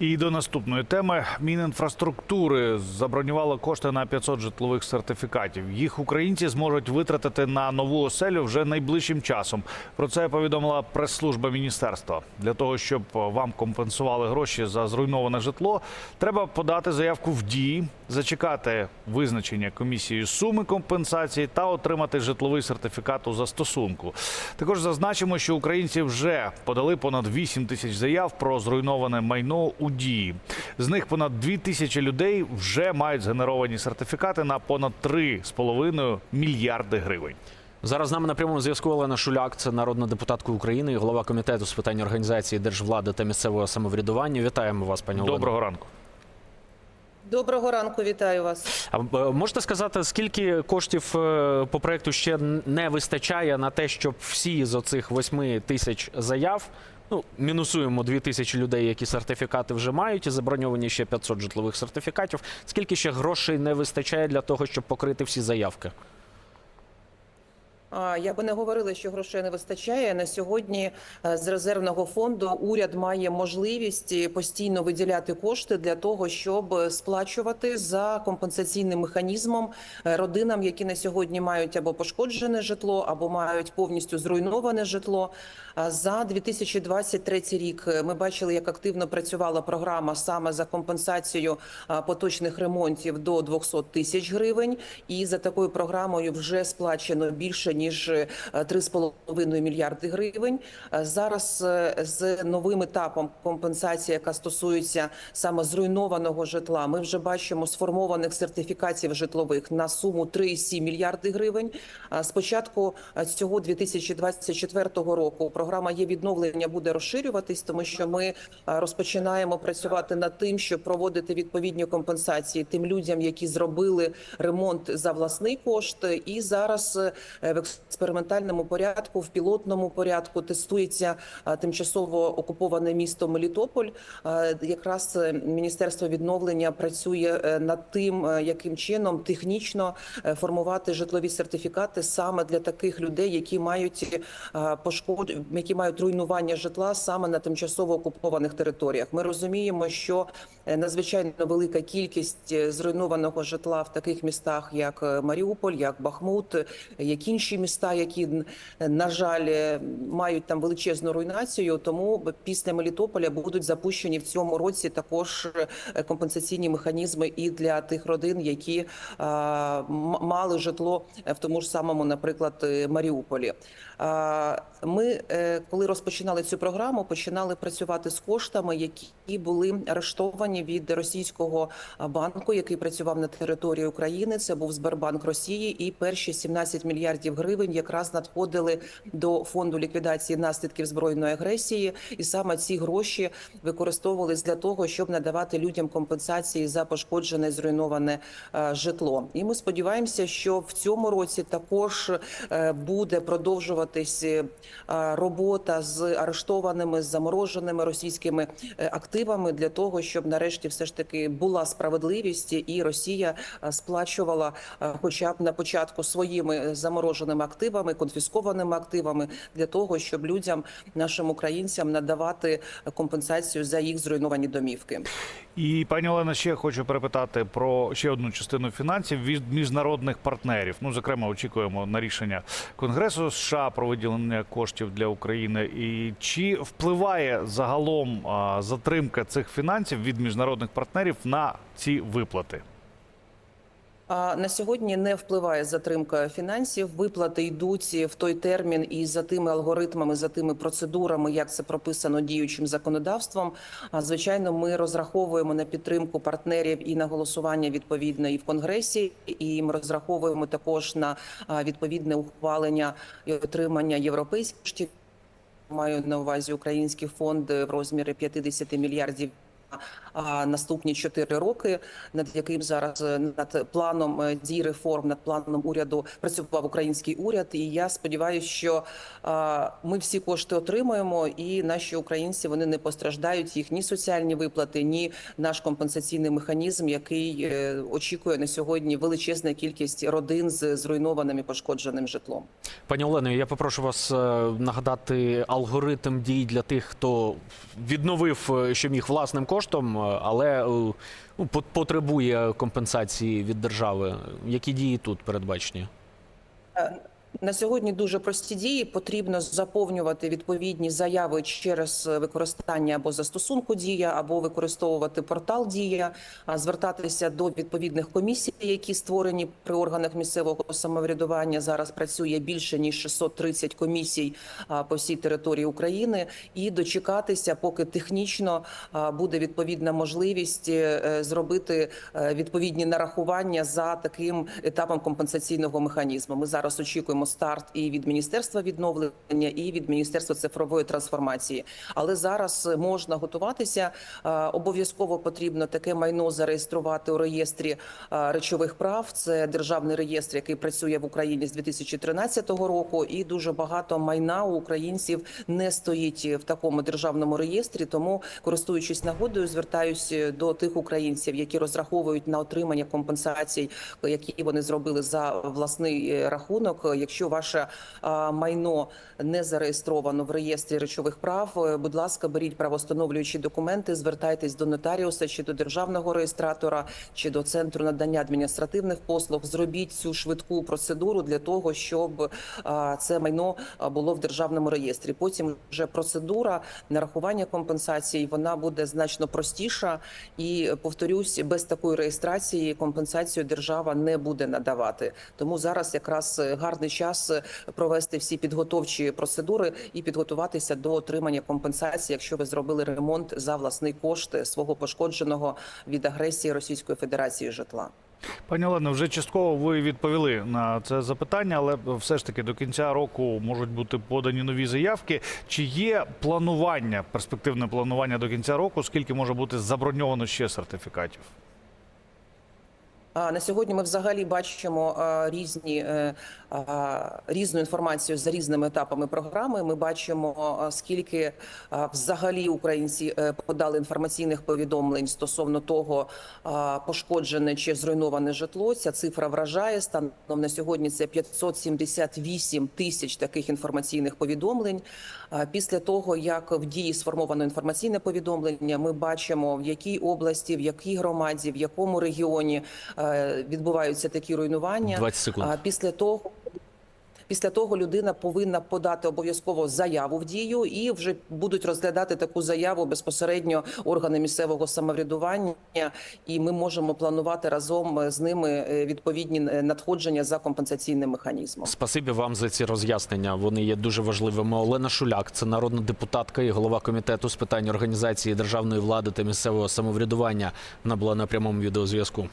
І до наступної теми Мінінфраструктури забронювало кошти на 500 житлових сертифікатів. Їх українці зможуть витратити на нову оселю вже найближчим часом. Про це повідомила прес-служба міністерства. Для того щоб вам компенсували гроші за зруйноване житло, треба подати заявку в дії, зачекати визначення комісією суми компенсації та отримати житловий сертифікат у застосунку. Також зазначимо, що українці вже подали понад 8 тисяч заяв про зруйноване майно у дії. З них понад 2 тисячі людей вже мають згенеровані сертифікати на понад 3,5 мільярди гривень. Зараз з нами на прямому зв'язку Олена Шуляк, це народна депутатка України і голова комітету з питань організації держвлади та місцевого самоврядування. Вітаємо вас, пані Олено. Доброго ранку. Доброго ранку, вітаю вас. А е, можете сказати, скільки коштів е, по проекту ще не вистачає на те, щоб всі з оцих 8 тисяч заяв, ну мінусуємо 2 тисячі людей, які сертифікати вже мають, і заброньовані ще 500 житлових сертифікатів. Скільки ще грошей не вистачає для того, щоб покрити всі заявки? Я би не говорила, що грошей не вистачає на сьогодні. е, З резервного фонду уряд має можливість е, постійно виділяти кошти для того, щоб сплачувати за компенсаційним механізмом е, родинам, які на сьогодні мають або пошкоджене житло, або мають повністю зруйноване житло. За 2023 рік ми бачили, як активно працювала програма саме за компенсацію поточних ремонтів до 200 тисяч гривень. І за такою програмою вже сплачено більше ніж е, 3,5 мільярди гривень. Е, Зараз е, з новим етапом компенсації, яка стосується саме зруйнованого житла, ми вже бачимо сформованих сертифікатів житлових на суму 3,7 мільярди гривень. А Спочатку е, цього 2024 року програма є відновлення буде розширюватись, тому що ми е, розпочинаємо працювати над тим, щоб проводити відповідні компенсації тим людям, які зробили ремонт за власний кошт. І зараз е, в експериментальному порядку, в пілотному порядку тестується е, тимчасово окуповане місто Мелітополь. Е, Якраз е, міністерство відновлення працює над тим, яким чином технічно формувати житлові сертифікати саме для таких людей, які мають пошкод... які мають руйнування житла саме на тимчасово окупованих територіях. Ми розуміємо, що надзвичайно велика кількість зруйнованого житла в таких містах, як Маріуполь, як Бахмут, як інші міста, які на жаль е, мають там величезну руйнацію. Тому після Мелітополя будуть запущені в цьому році також е, компенсаційні механізми і для тих родин, які е, мали житло в тому ж самому, наприклад, Маріуполі. Ми, е, коли розпочинали цю програму, починали працювати з коштами, які були арештовані від російського банку, який працював на території України. Це був Сбербанк Росії, і перші 17 мільярдів гривень якраз надходили до фонду ліквідації наслідків збройної агресії, і саме ці гроші використовувались для того, щоб надавати людям компенсації за пошкоджене зруйноване житло. І ми сподіваємося, що в цьому році також е, буде продовжуватись робота з арештованими, з замороженими російськими е, активами для того, щоб нарешті все ж таки була справедливість, і Росія е, сплачувала, е, хоча б на початку своїми замороженими активами, конфіскованими активами, для того, щоб людям, нашим українцям, надавати компенсацію за їх зруйновані домівки. І пані Олена, ще хочу перепитати про ще одну частину фінансів від міжнародних партнерів. Ну, зокрема, очікуємо на рішення Конгресу США про виділення коштів для України. І чи впливає загалом затримка цих фінансів від міжнародних партнерів на ці виплати? На сьогодні не впливає затримка фінансів. Виплати йдуть в той термін і за тими алгоритмами, за тими процедурами, як це прописано діючим законодавством. А звичайно, ми розраховуємо на підтримку партнерів і на голосування відповідне і в конгресі. І ми розраховуємо також на відповідне ухвалення і отримання європейських коштів. Маю на увазі український фонд в розмірі 50 мільярдів наступні чотири роки, над яким зараз е, над планом е, дій реформ, над планом уряду працював український уряд. І я сподіваюся, що ми всі кошти отримаємо, і наші українці вони не постраждають їх ні соціальні виплати, ні наш компенсаційний механізм, який е, очікує на сьогодні величезна кількість родин з зруйнованим і пошкодженим житлом. Пані Оленою, я попрошу вас нагадати алгоритм дій для тих, хто відновив, що міг власним коштом, але е, ну, потребує компенсації від держави. Які дії тут передбачені? На сьогодні дуже прості дії. Потрібно заповнювати відповідні заяви через використання або застосунку дія, або використовувати портал дія, звертатися до відповідних комісій, які створені при органах місцевого самоврядування. Зараз працює більше ніж 630 комісій по всій території України, і дочекатися, поки технічно буде відповідна можливість е, зробити е, відповідні нарахування за таким етапом компенсаційного механізму. Ми зараз очікуємо старт і від міністерства відновлення, і від міністерства цифрової трансформації. Але зараз можна готуватися. Е, Обов'язково потрібно таке майно зареєструвати у реєстрі е, речових прав. Це державний реєстр, який працює в Україні з 2013 року, і дуже багато майна у українців не стоїть в такому державному реєстрі. Тому, користуючись нагодою, звертаюсь до тих українців, які розраховують на отримання компенсацій, які вони зробили за власний е, рахунок. Якщо ваше майно не зареєстровано в реєстрі речових прав, е, будь ласка, беріть правостановлюючі документи, звертайтесь до нотаріуса чи до державного реєстратора, чи до центру надання адміністративних послуг. Зробіть цю швидку процедуру для того, щоб це майно було в державному реєстрі. Потім вже процедура нарахування компенсацій вона буде значно простіша. І повторюсь, без такої реєстрації компенсацію держава не буде надавати. Тому зараз якраз е, гарний час е, провести всі підготовчі процедури і підготуватися до отримання компенсації, якщо ви зробили ремонт за власний кошт свого пошкодженого від агресії Російської Федерації житла. Пані Олено, вже частково ви відповіли на це запитання, але все ж таки до кінця року можуть бути подані нові заявки. Чи є планування, перспективне планування до кінця року? Скільки може бути заброньовано ще сертифікатів? На сьогодні ми взагалі бачимо різні е, різну інформацію за різними етапами програми. Ми бачимо скільки взагалі українці е, подали інформаційних повідомлень стосовно того, пошкоджене чи зруйноване житло. Ця цифра вражає станом на сьогодні. Це 578 тисяч таких інформаційних повідомлень. Після того як в дії сформовано інформаційне повідомлення, ми бачимо в якій області, в якій громаді, в якому регіоні відбуваються такі руйнування. 20 секунд. А після того. Після того людина повинна подати обов'язково заяву в дію, і вже будуть розглядати таку заяву безпосередньо органи місцевого самоврядування, і ми можемо планувати разом з ними е, відповідні е, надходження за компенсаційним механізмом. Спасибі вам за ці роз'яснення. Вони є дуже важливими. Олена Шуляк, це народна депутатка і голова комітету з питань організації державної влади та місцевого самоврядування. Вона була на прямому відеозв'язку.